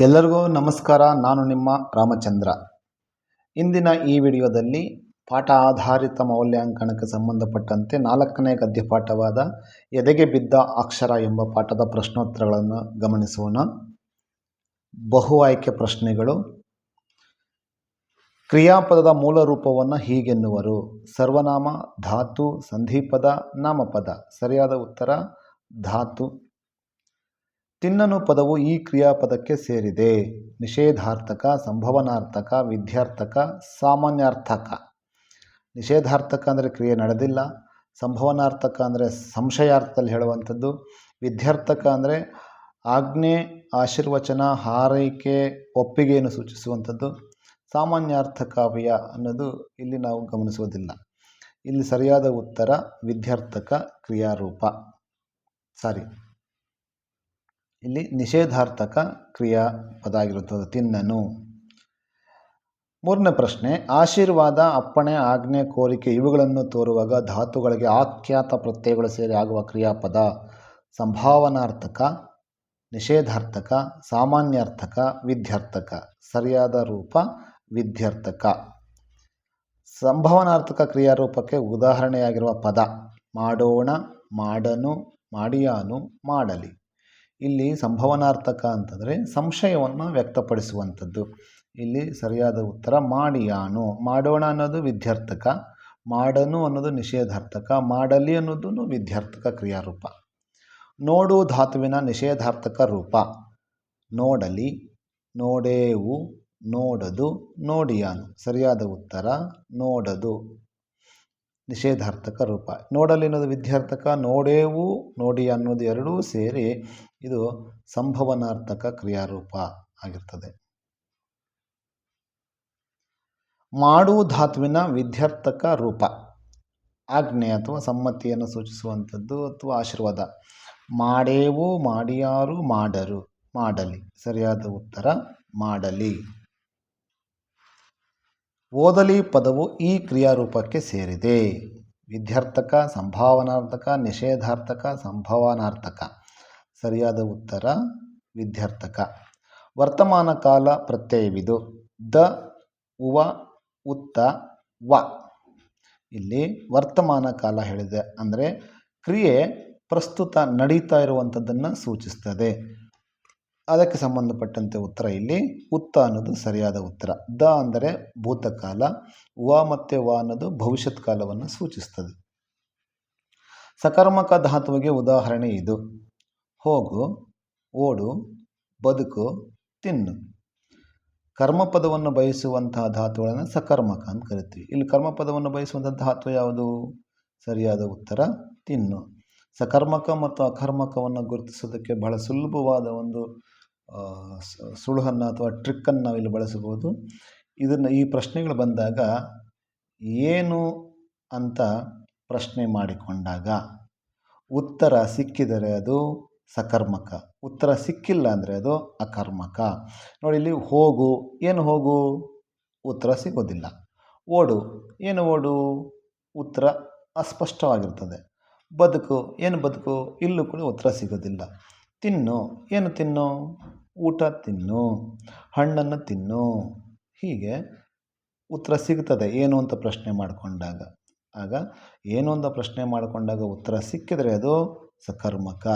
ಎಲ್ಲರಿಗೂ ನಮಸ್ಕಾರ. ನಾನು ನಿಮ್ಮ ರಾಮಚಂದ್ರ. ಇಂದಿನ ಈ ವಿಡಿಯೋದಲ್ಲಿ ಪಾಠ ಆಧಾರಿತ ಮೌಲ್ಯಾಂಕನಕ್ಕೆ ಸಂಬಂಧಪಟ್ಟಂತೆ ನಾಲ್ಕನೇ ಗದ್ಯಪಾಠವಾದ ಎದೆಗೆ ಬಿದ್ದ ಅಕ್ಷರ ಎಂಬ ಪಾಠದ ಪ್ರಶ್ನೋತ್ತರಗಳನ್ನು ಗಮನಿಸೋಣ. ಬಹು ಆಯ್ಕೆ ಪ್ರಶ್ನೆಗಳು. ಕ್ರಿಯಾಪದದ ಮೂಲ ರೂಪವನ್ನು ಹೀಗೆನ್ನುವರು. ಸರ್ವನಾಮ, ಧಾತು, ಸಂಧಿಪದ, ನಾಮಪದ. ಸರಿಯಾದ ಉತ್ತರ, ಧಾತು. ತಿನ್ನನು ಪದವು ಈ ಕ್ರಿಯಾಪದಕ್ಕೆ ಸೇರಿದೆ. ನಿಷೇಧಾರ್ಥಕ, ಸಂಭವನಾರ್ಥಕ, ವಿದ್ಯಾರ್ಥಕ, ಸಾಮಾನ್ಯಾರ್ಥಕ. ನಿಷೇಧಾರ್ಥಕ ಅಂದರೆ ಕ್ರಿಯೆ ನಡೆದಿಲ್ಲ. ಸಂಭವನಾರ್ಥಕ ಅಂದರೆ ಸಂಶಯಾರ್ಥದಲ್ಲಿ ಹೇಳುವಂಥದ್ದು. ವಿದ್ಯಾರ್ಥಕ ಅಂದರೆ ಆಜ್ಞೆ, ಆಶೀರ್ವಚನ, ಹಾರೈಕೆ, ಒಪ್ಪಿಗೆಯನ್ನು ಸೂಚಿಸುವಂಥದ್ದು. ಸಾಮಾನ್ಯಾರ್ಥಕಾವ್ಯ ಅನ್ನೋದು ಇಲ್ಲಿ ನಾವು ಗಮನಿಸುವುದಿಲ್ಲ. ಇಲ್ಲಿ ಸರಿಯಾದ ಉತ್ತರ ವಿದ್ಯಾರ್ಥಕ ಕ್ರಿಯಾರೂಪ. ಸಾರಿ. ಇಲ್ಲಿ ನಿಷೇಧಾರ್ಥಕ ಕ್ರಿಯಾಪದ ಆಗಿರುತ್ತದೆ ತಿನ್ನನು. ಮೂರನೇ ಪ್ರಶ್ನೆ, ಆಶೀರ್ವಾದ, ಅಪ್ಪಣೆ, ಆಜ್ಞೆ, ಕೋರಿಕೆ ಇವುಗಳನ್ನು ತೋರುವಾಗ ಧಾತುಗಳಿಗೆ ಆಖ್ಯಾತ ಪ್ರತ್ಯಯಗಳು ಸೇರಿ ಆಗುವ ಕ್ರಿಯಾಪದ, ಸಂಭಾವನಾರ್ಥಕ, ನಿಷೇಧಾರ್ಥಕ, ಸಾಮಾನ್ಯಾರ್ಥಕ, ವಿದ್ಯಾರ್ಥಕ, ಸರಿಯಾದ ರೂಪ, ವಿದ್ಯಾರ್ಥಕ. ಸಂಭಾವನಾರ್ಥಕ ಕ್ರಿಯಾರೂಪಕ್ಕೆ ಉದಾಹರಣೆಯಾಗಿರುವ ಪದ, ಮಾಡೋಣ, ಮಾಡನು, ಮಾಡಿಯಾನು, ಮಾಡಲಿ. ಇಲ್ಲಿ ಸಂಭವನಾರ್ಥಕ ಅಂತಂದರೆ ಸಂಶಯವನ್ನು ವ್ಯಕ್ತಪಡಿಸುವಂಥದ್ದು. ಇಲ್ಲಿ ಸರಿಯಾದ ಉತ್ತರ ಮಾಡಿಯಾನು ಮಾಡೋಣ ಅನ್ನೋದು ವಿದ್ಯಾರ್ಥಕ. ಮಾಡನು ಅನ್ನೋದು ನಿಷೇಧಾರ್ಥಕ. ಮಾಡಲಿ ಅನ್ನೋದು ವಿದ್ಯಾರ್ಥಕ ಕ್ರಿಯಾರೂಪ. ನೋಡು ಧಾತುವಿನ ನಿಷೇಧಾರ್ಥಕ ರೂಪ. ನೋಡಲಿ, ನೋಡೇವು, ನೋಡದು, ನೋಡಿಯಾನು. ಸರಿಯಾದ ಉತ್ತರ, ನೋಡದು. ನಿಷೇಧಾರ್ಥಕ ರೂಪ. ನೋಡಲಿ ಅನ್ನೋದು ವಿದ್ಯಾರ್ಥಕ, ನೋಡೇವು ನೋಡಿ ಅನ್ನೋದು ಎರಡೂ ಸೇರಿ ಇದು ಸಂಭವನಾರ್ಥಕ ಕ್ರಿಯಾರೂಪ ಆಗಿರ್ತದೆ. ಮಾಡು ಧಾತುವಿನ ವಿದ್ಯಾರ್ಥಕ ರೂಪ. ಆಜ್ಞೆ ಅಥವಾ ಸಮ್ಮತಿಯನ್ನು ಸೂಚಿಸುವಂಥದ್ದು ಅಥವಾ ಆಶೀರ್ವಾದ. ಮಾಡೇವು ಮಾಡಿಯಾರು ಮಾಡರು, ಮಾಡಲಿ. ಸರಿಯಾದ ಉತ್ತರ, ಮಾಡಲಿ. ಓದಲಿ ಪದವು ಈ ಕ್ರಿಯಾರೂಪಕ್ಕೆ ಸೇರಿದೆ. ವಿದ್ಯಾರ್ಥಕ, ಸಂಭಾವನಾರ್ಥಕ, ನಿಷೇಧಾರ್ಥಕ, ಸಂಭವನಾರ್ಥಕ. ಸರಿಯಾದ ಉತ್ತರ, ವಿದ್ಯಾರ್ಥಕ. ವರ್ತಮಾನ ಕಾಲ ಪ್ರತ್ಯಯವಿದು. ದ, ಉವ, ಉತ್ತ, ವ. ಇಲ್ಲಿ ವರ್ತಮಾನ ಕಾಲ ಹೇಳಿದೆ. ಅಂದರೆ ಕ್ರಿಯೆ ಪ್ರಸ್ತುತ ನಡೀತಾ ಇರುವಂಥದ್ದನ್ನು ಸೂಚಿಸ್ತದೆ. ಅದಕ್ಕೆ ಸಂಬಂಧಪಟ್ಟಂತೆ ಉತ್ತರ ಇಲ್ಲಿ. ಉತ್ತ ಅನ್ನೋದು ಸರಿಯಾದ ಉತ್ತರ. ದ ಅಂದರೆ ಭೂತಕಾಲ ವ ಮತ್ತು ವ ಅನ್ನೋದು ಭವಿಷ್ಯತ್ ಕಾಲವನ್ನು ಸೂಚಿಸ್ತದೆ. ಸಕರ್ಮಕ ಧಾತುವಿಗೆ ಉದಾಹರಣೆ ಇದು. ಹೋಗು, ಓಡು, ಬದುಕು, ತಿನ್ನು. ಕರ್ಮಪದವನ್ನು ಬಯಸುವಂತಹ ಧಾತುಗಳನ್ನು ಸಕರ್ಮಕ ಅಂತ ಕರಿತೀವಿ. ಇಲ್ಲಿ ಕರ್ಮಪದವನ್ನು ಬಯಸುವಂಥ ಧಾತು ಯಾವುದು? ಸರಿಯಾದ ಉತ್ತರ, ತಿನ್ನು. ಸಕರ್ಮಕ ಮತ್ತು ಅಕರ್ಮಕವನ್ನು ಗುರುತಿಸೋದಕ್ಕೆ ಬಹಳ ಸುಲಭವಾದ ಒಂದು ಸುಳುಹನ್ನು ಅಥವಾ ಟ್ರಿಕ್ಕನ್ನು ನಾವಿಲ್ಲಿ ಬಳಸಬಹುದು. ಇದನ್ನು ಈ ಪ್ರಶ್ನೆಗಳು ಬಂದಾಗ, ಏನು ಅಂತ ಪ್ರಶ್ನೆ ಮಾಡಿಕೊಂಡಾಗ ಉತ್ತರ ಸಿಕ್ಕಿದರೆ ಅದು ಸಕರ್ಮಕ. ಉತ್ತರ ಸಿಕ್ಕಿಲ್ಲ ಅಂದರೆ ಅದು ಅಕರ್ಮಕ. ನೋಡಿ ಇಲ್ಲಿ ಹೋಗು. ಏನು ಹೋಗು? ಉತ್ತರ ಸಿಗೋದಿಲ್ಲ. ಓಡು. ಏನು ಓಡು? ಉತ್ತರ ಅಸ್ಪಷ್ಟವಾಗಿರ್ತದೆ. ಬದುಕು. ಏನು ಬದುಕು? ಇಲ್ಲೂ ಕೂಡ ಉತ್ತರ ಸಿಗೋದಿಲ್ಲ. ತಿನ್ನು. ಏನು ತಿನ್ನು? ಊಟ ತಿನ್ನು. ಹಣ್ಣನ್ನು ತಿನ್ನು. ಹೀಗೆ ಉತ್ತರ ಸಿಗ್ತದೆ. ಏನು ಅಂತ ಪ್ರಶ್ನೆ ಮಾಡಿಕೊಂಡಾಗ. ಆಗ ಏನು ಅಂತ ಪ್ರಶ್ನೆ ಮಾಡಿಕೊಂಡಾಗ ಉತ್ತರ ಸಿಕ್ಕಿದರೆ ಅದು ಸಕರ್ಮಕ.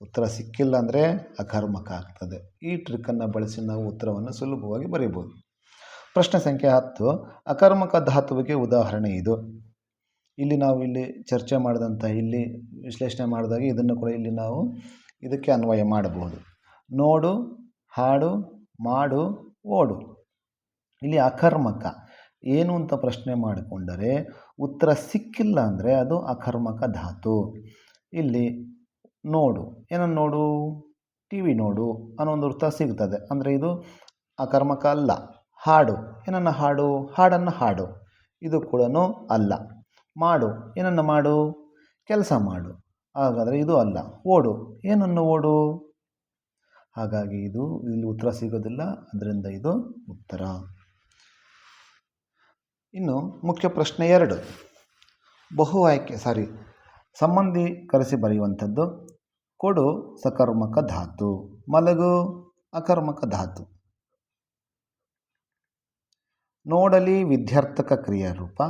ಉತ್ತರ ಸಿಕ್ಕಿಲ್ಲ ಅಂದರೆ ಅಕರ್ಮಕ ಆಗ್ತದೆ. ಈ ಟ್ರಿಕ್ಕನ್ನು ಬಳಸಿ ನಾವು ಉತ್ತರವನ್ನು ಸುಲಭವಾಗಿ ಬರೀಬೋದು ಪ್ರಶ್ನೆ ಸಂಖ್ಯೆ ಹತ್ತು, ಅಕರ್ಮಕ ಧಾತುವಿಗೆ ಉದಾಹರಣೆ ಇದು. ಇಲ್ಲಿ ನಾವು ಇಲ್ಲಿ ಚರ್ಚೆ ಮಾಡಿದಂಥ ಇಲ್ಲಿ ವಿಶ್ಲೇಷಣೆ ಮಾಡಿದಾಗ ಇದನ್ನು ಕೂಡ ಇಲ್ಲಿ ನಾವು ಇದಕ್ಕೆ ಅನ್ವಯ ಮಾಡಬಹುದು. ನೋಡು, ಹಾಡು, ಮಾಡು, ಓಡು. ಇಲ್ಲಿ ಅಕರ್ಮಕ. ಏನು ಅಂತ ಪ್ರಶ್ನೆ ಮಾಡಿಕೊಂಡರೆ ಉತ್ತರ ಸಿಕ್ಕಿಲ್ಲ ಅಂದರೆ ಅದು ಅಕರ್ಮಕ ಧಾತು. ಇಲ್ಲಿ ನೋಡು. ಏನನ್ನು ನೋಡು? ಟಿ ವಿ ನೋಡು. ಅನ್ನೋ ಒಂದು ಅರ್ಥ ಸಿಗ್ತದೆ. ಅಂದರೆ ಇದು ಅಕರ್ಮಕ ಅಲ್ಲ ಹಾಡು. ಏನನ್ನು ಹಾಡು? ಹಾಡನ್ನು ಹಾಡು. ಇದು ಕೂಡ ಅಲ್ಲ. ಮಾಡು. ಏನನ್ನು ಮಾಡು? ಕೆಲಸ ಮಾಡು. ಹಾಗಾದರೆ ಇದು ಅಲ್ಲ. ಓಡು. ಏನನ್ನು ಓಡು? ಹಾಗಾಗಿ ಇದು ಇಲ್ಲಿ ಉತ್ತರ ಸಿಗೋದಿಲ್ಲ. ಅದರಿಂದ ಇದು ಉತ್ತರ. ಇನ್ನು ಮುಖ್ಯ ಪ್ರಶ್ನೆ ಎರಡು. ಬಹು ಆಯ್ಕೆ ಸಾರಿ ಸಂಬಂಧಿ ಕರೆಸಿ ಬರೆಯುವಂಥದ್ದು ಕೊಡು ಸಕರ್ಮಕ ಧಾತು. ಮಲಗು ಅಕರ್ಮಕ ಧಾತು. ನೋಡಲಿ ವಿದ್ಯಾರ್ಥಕ ಕ್ರಿಯಾರೂಪ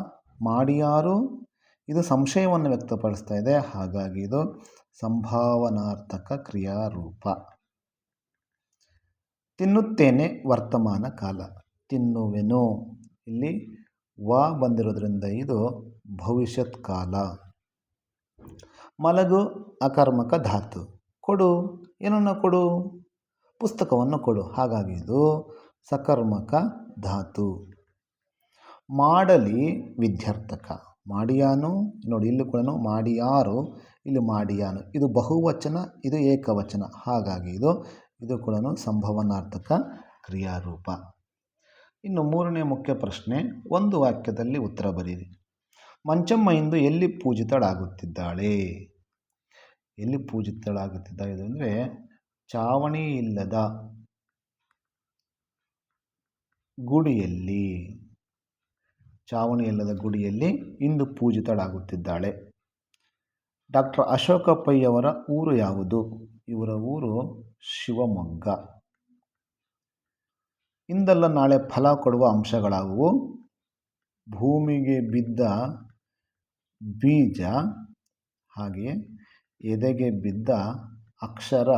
ಮಾಡಿಯಾರು ಇದು ಸಂಶಯವನ್ನು ವ್ಯಕ್ತಪಡಿಸ್ತಾ ಇದೆ. ಹಾಗಾಗಿ ಇದು ಸಂಭಾವನಾರ್ಥಕ ಕ್ರಿಯಾರೂಪ ತಿನ್ನುತ್ತೇನೆ ವರ್ತಮಾನ ಕಾಲ. ತಿನ್ನುವೆನು. ಇಲ್ಲಿ ವ ಬಂದಿರೋದ್ರಿಂದ ಇದು ಭವಿಷ್ಯತ್ ಕಾಲ. ಮಲಗು, ಅಕರ್ಮಕ ಧಾತು. ಕೊಡು, ಏನನ್ನು ಕೊಡು? ಪುಸ್ತಕವನ್ನು ಕೊಡು. ಹಾಗಾಗಿ ಇದು ಸಕರ್ಮಕ ಧಾತು. ಮಾಡಲಿ ವಿದ್ಯಾರ್ಥಕ. ಮಾಡಿಯಾನು, ನೋಡಿ ಇಲ್ಲಿ ಕೂಡ ಮಾಡಿಯಾರು, ಇಲ್ಲಿ ಮಾಡಿಯಾನು. ಇದು ಬಹುವಚನ, ಇದು ಏಕವಚನ. ಹಾಗಾಗಿ ಇದು ಇದು ಕೂಡ ಸಂಭವನಾರ್ಥಕ ಕ್ರಿಯಾರೂಪ. ಇನ್ನು ಮೂರನೇ ಮುಖ್ಯ ಪ್ರಶ್ನೆ, ಒಂದು ವಾಕ್ಯದಲ್ಲಿ ಉತ್ತರ ಬರೀರಿ ಮಂಚಮ್ಮ ಇಂದು ಎಲ್ಲಿ ಪೂಜಿತಳಾಗುತ್ತಿದ್ದಾಳೆ? ಎಲ್ಲಿ ಪೂಜಿತಳಾಗುತ್ತಿದ್ದಾಳೆ ಅಂದರೆ ಚಾವಣಿ ಇಲ್ಲದ ಗುಡಿಯಲ್ಲಿ. ಚಾವಣಿ ಇಲ್ಲದ ಗುಡಿಯಲ್ಲಿ ಇಂದು ಪೂಜಿತಳಾಗುತ್ತಿದ್ದಾಳೆ. ಡಾಕ್ಟರ್ ಅಶೋಕ ಪೈಯವರ ಊರು ಯಾವುದು? ಇವರ ಊರು ಶಿವಮೊಗ್ಗ. ಇಂದಲ್ಲ ನಾಳೆ ಫಲ ಕೊಡುವ ಅಂಶಗಳಾಗುವು ಭೂಮಿಗೆ ಬಿದ್ದ ಬೀಜ ಹಾಗೆ ಎದೆಗೆ ಬಿದ್ದ ಅಕ್ಷರ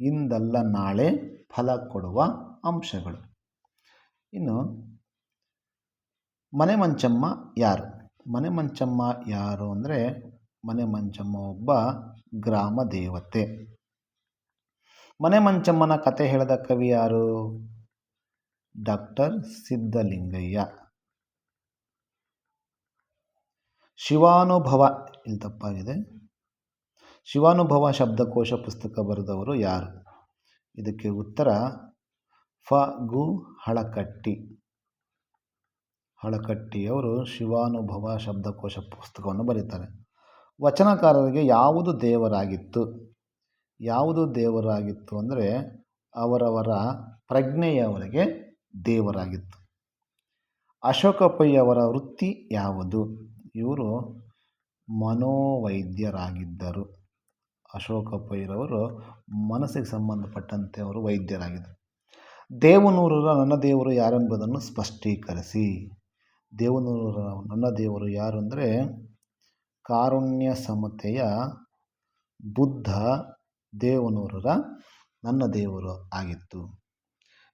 ಇಂದಲ್ಲ ನಾಳೆ ಫಲ ಕೊಡುವ ಅಂಶಗಳು. ಇನ್ನು ಮನೆ ಮಂಚಮ್ಮ ಯಾರು? ಮನೆ ಮಂಚಮ್ಮ ಯಾರು ಅಂದರೆ ಮನೆ ಮಂಚಮ್ಮ ಒಬ್ಬ ಗ್ರಾಮ ದೇವತೆ. ಮನೆ ಮಂಚಮ್ಮನ ಕತೆ ಹೇಳಿದ ಕವಿ ಯಾರು? ಡಾಕ್ಟರ್ ಸಿದ್ಧಲಿಂಗಯ್ಯ. ಶಿವಾನುಭವ ಇಲ್ಲಿ ತಪ್ಪಾಗಿದೆ? ಶಿವಾನುಭವ ಶಬ್ದಕೋಶ ಪುಸ್ತಕ ಬರೆದವರು ಯಾರು? ಇದಕ್ಕೆ ಉತ್ತರ, ಫ. ಗು. ಹಳಕಟ್ಟಿ. ಹಳಕಟ್ಟಿಯವರು ಶಿವಾನುಭವ ಶಬ್ದಕೋಶ ಪುಸ್ತಕವನ್ನು ಬರೀತಾರೆ. ವಚನಕಾರರಿಗೆ ಯಾವುದು ದೇವರಾಗಿತ್ತು? ಯಾವುದು ದೇವರಾಗಿತ್ತು ಅಂದರೆ ಅವರವರ ಪ್ರಜ್ಞೆಯವರಿಗೆ ದೇವರಾಗಿತ್ತು. ಅಶೋಕ ಅವರ ವೃತ್ತಿ ಯಾವುದು? ಇವರು ಮನೋವೈದ್ಯರಾಗಿದ್ದರು. ಅಶೋಕ ಪೈರವರು ಮನಸ್ಸಿಗೆ ಸಂಬಂಧಪಟ್ಟಂತೆ ಅವರು ವೈದ್ಯರಾಗಿದ್ದರು. ದೇವನೂರರ ನನ್ನ ದೇವರು ಯಾರೆಂಬುದನ್ನು ಸ್ಪಷ್ಟೀಕರಿಸಿ. ದೇವನೂರರ ನನ್ನ ದೇವರು ಯಾರು ಅಂದರೆ ಕಾರುಣ್ಯ ಸಮತೆಯ ಬುದ್ಧ ದೇವನೂರರ ನನ್ನ ದೇವರು ಆಗಿತ್ತು.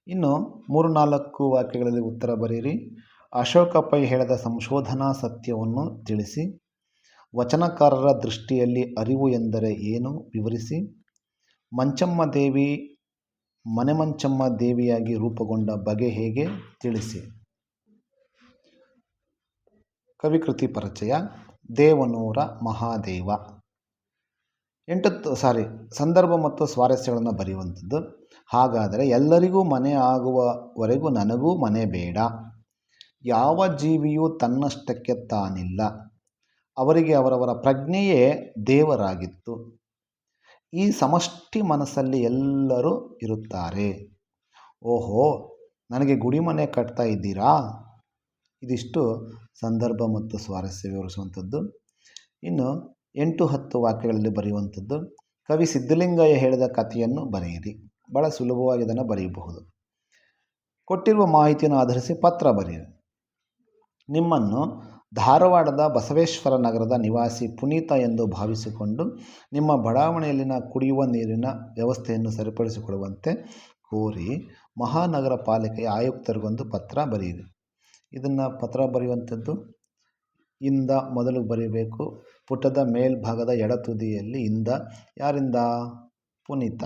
ಇನ್ನು ಮೂರು ನಾಲ್ಕು ವಾಕ್ಯಗಳಲ್ಲಿ ಉತ್ತರ ಬರೆಯಿರಿ. ಅಶೋಕ ಪೈ ಹೇಳಿದ ಸಂಶೋಧನಾ ಸತ್ಯವನ್ನು ತಿಳಿಸಿ, ವಚನಕಾರರ ದೃಷ್ಟಿಯಲ್ಲಿ ಅರಿವು ಎಂದರೆ ಏನು ವಿವರಿಸಿ, ಮಂಚಮ್ಮ ದೇವಿ ಮನೆಮಂಚಮ್ಮ ದೇವಿಯಾಗಿ ರೂಪುಗೊಂಡ ಬಗೆ ಹೇಗೆ ತಿಳಿಸಿ. ಕವಿಕೃತಿ ಪರಿಚಯ, ದೇವನೂರ ಮಹಾದೇವ. ಎಂಟು ಸಾರಿ, ಸಂದರ್ಭ ಮತ್ತು ಸ್ವಾರಸ್ಯಗಳನ್ನು ಬರೆಯುವಂಥದ್ದು, ಹಾಗಾದರೆ ಎಲ್ಲರಿಗೂ ಮನೆ ಆಗುವವರೆಗೂ ನನಗೂ ಮನೆ ಬೇಡ. ಯಾವ ಜೀವಿಯೂ ತನ್ನಷ್ಟಕ್ಕೆ ತಾನಿಲ್ಲ. ಅವರಿಗೆ ಅವರವರ ಪ್ರಜ್ಞೆಯೇ ದೇವರಾಗಿತ್ತು. ಈ ಸಮಷ್ಟಿ ಮನಸ್ಸಲ್ಲಿ ಎಲ್ಲರೂ ಇರುತ್ತಾರೆ. ಓಹೋ, ನನಗೆ ಗುಡಿ ಮನೆ ಕಟ್ತಾ ಇದ್ದೀರಾ? ಇದಿಷ್ಟು ಸಂದರ್ಭ ಮತ್ತು ಸ್ವಾರಸ್ಯ ವಿವರಿಸುವಂಥದ್ದು. ಇನ್ನು ಎಂಟು ಹತ್ತು ವಾಕ್ಯಗಳಲ್ಲಿ ಬರೆಯುವಂಥದ್ದು. ಕವಿ ಸಿದ್ಧಲಿಂಗಯ್ಯ ಹೇಳಿದ ಕಥೆಯನ್ನು ಬರೆಯಿರಿ. ಭಾಳ ಸುಲಭವಾಗಿ ಇದನ್ನು ಬರೆಯಬಹುದು. ಕೊಟ್ಟಿರುವ ಮಾಹಿತಿಯನ್ನು ಆಧರಿಸಿ ಪತ್ರ ಬರೆಯಿರಿ. ನಿಮ್ಮನ್ನು ಧಾರವಾಡದ ಬಸವೇಶ್ವರ ನಗರದ ನಿವಾಸಿ ಪುನೀತ ಎಂದು ಭಾವಿಸಿಕೊಂಡು ನಿಮ್ಮ ಬಡಾವಣೆಯಲ್ಲಿನ ಕುಡಿಯುವ ನೀರಿನ ವ್ಯವಸ್ಥೆಯನ್ನು ಸರಿಪಡಿಸಿಕೊಡುವಂತೆ ಕೋರಿ ಮಹಾನಗರ ಪಾಲಿಕೆಯ ಆಯುಕ್ತರಿಗೊಂದು ಪತ್ರ ಬರೆಯಿರಿ. ಇದನ್ನು ಪತ್ರ ಬರೆಯುವಂಥದ್ದು, ಇಂದ ಮೊದಲು ಬರೀಬೇಕು. ಪುಟದ ಮೇಲ್ಭಾಗದ ಎಡ ತುದಿಯಲ್ಲಿ ಇಂದ, ಯಾರಿಂದ? ಪುನೀತ.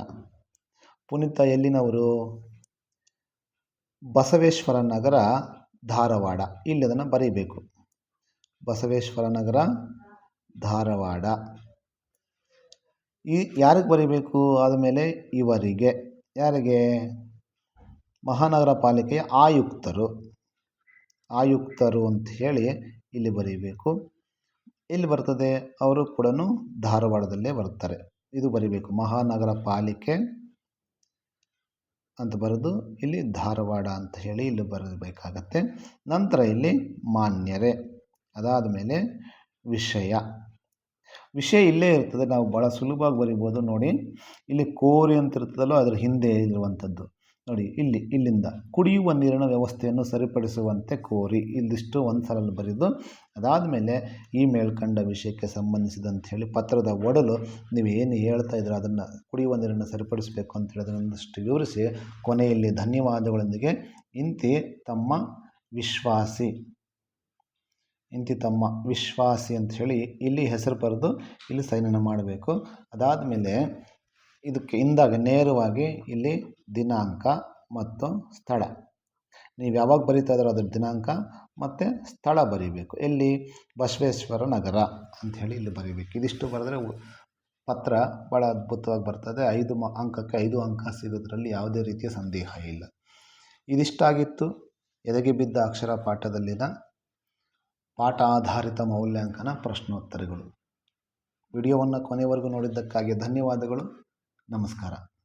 ಪುನೀತ ಎಲ್ಲಿನವರು? ಬಸವೇಶ್ವರ ನಗರ ಧಾರವಾಡ. ಇಲ್ಲಿ ಅದನ್ನು ಬರೀಬೇಕು. ಬಸವೇಶ್ವರ ನಗರ, ಧಾರವಾಡ. ಈ ಯಾರಿಗೆ ಬರೀಬೇಕು? ಆದಮೇಲೆ ಇವರಿಗೆ. ಯಾರಿಗೆ? ಮಹಾನಗರ ಪಾಲಿಕೆಯ ಆಯುಕ್ತರು. ಆಯುಕ್ತರು ಅಂತ ಹೇಳಿ ಇಲ್ಲಿ ಬರೀಬೇಕು. ಎಲ್ಲಿ ಬರ್ತದೆ? ಅವರು ಕೂಡ ಧಾರವಾಡದಲ್ಲೇ ಬರ್ತಾರೆ. ಇದು ಬರೀಬೇಕು. ಮಹಾನಗರ ಪಾಲಿಕೆ ಅಂತ ಬರೆದು ಇಲ್ಲಿ ಧಾರವಾಡ ಅಂತ ಹೇಳಿ ಇಲ್ಲಿ ಬರಬೇಕಾಗತ್ತೆ ನಂತರ ಇಲ್ಲಿ ಮಾನ್ಯರೇ, ಅದಾದ ಮೇಲೆ ವಿಷಯ. ವಿಷಯ ಇಲ್ಲೇ ಇರ್ತದೆ, ನಾವು ಭಾಳ ಸುಲಭವಾಗಿ ಬರಿಬೋದು ನೋಡಿ. ಇಲ್ಲಿ ಕೋರಿ ಅಂತ ಇರ್ತದಲ್ಲೋ, ಅದರ ಹಿಂದೆ ಇರುವಂಥದ್ದು. ನೋಡಿ, ಇಲ್ಲಿ, ಇಲ್ಲಿಂದ ಕುಡಿಯುವ ನೀರಿನ ವ್ಯವಸ್ಥೆಯನ್ನು ಸರಿಪಡಿಸುವಂತೆ ಕೋರಿ, ಇಲ್ಲಿಷ್ಟು ಒಂದು ಸಲ ಬರೆದು, ಅದಾದಮೇಲೆ ಈ ಮೇಲ್ಕಂಡ ವಿಷಯಕ್ಕೆ ಸಂಬಂಧಿಸಿದಂತೆ ಹೇಳಿ ಪತ್ರದ ಒಡಲು ನೀವು ಏನು ಹೇಳ್ತಾ ಇದ್ದೀರೋ ಅದನ್ನು ಕುಡಿಯುವ ನೀರನ್ನು ಸರಿಪಡಿಸಬೇಕು ಅಂತ ಹೇಳಿ ಅದನ್ನೊಂದಷ್ಟು ವಿವರಿಸಿ, ಕೊನೆಯಲ್ಲಿ ಧನ್ಯವಾದಗಳೊಂದಿಗೆ, ಇಂತಿ ತಮ್ಮ ವಿಶ್ವಾಸಿ. ಇಂತಿ ತಮ್ಮ ವಿಶ್ವಾಸಿ ಅಂತ ಹೇಳಿ ಇಲ್ಲಿ ಹೆಸರು ಬರೆದು ಇಲ್ಲಿ ಸೈನನ್ನು ಮಾಡಬೇಕು. ಅದಾದ ಮೇಲೆ ಇದಕ್ಕೆ, ಇಂದಾಗ ನೇರವಾಗಿ ಇಲ್ಲಿ ದಿನಾಂಕ ಮತ್ತು ಸ್ಥಳ. ನೀವು ಯಾವಾಗ ಬರೀತಾ ಇದ್ದಾರೋ ಅದ್ರ ದಿನಾಂಕ ಮತ್ತು ಸ್ಥಳ ಬರೀಬೇಕು. ಎಲ್ಲಿ? ಬಸವೇಶ್ವರ ನಗರ ಅಂಥೇಳಿ ಇಲ್ಲಿ ಬರೀಬೇಕು. ಇದಿಷ್ಟು ಬರೆದ್ರೆ ಪತ್ರ ಭಾಳ ಅದ್ಭುತವಾಗಿ ಬರ್ತದೆ. ಐದು ಮ ಅಂಕಕ್ಕೆ ಐದು ಅಂಕ ಸಿಗೋದ್ರಲ್ಲಿ ಯಾವುದೇ ರೀತಿಯ ಸಂದೇಹ ಇಲ್ಲ. ಇದಿಷ್ಟಾಗಿತ್ತು. ಎದೆಗೆ ಬಿದ್ದ ಅಕ್ಷರ ಪಾಠದಲ್ಲಿನ ಪಾಠ ಆಧಾರಿತ ಮೌಲ್ಯಾಂಕನ ಪ್ರಶ್ನೋತ್ತರಗಳು. ವಿಡಿಯೋವನ್ನು ಕೊನೆವರೆಗೂ ನೋಡಿದ್ದಕ್ಕಾಗಿ ಧನ್ಯವಾದಗಳು. ನಮಸ್ಕಾರ.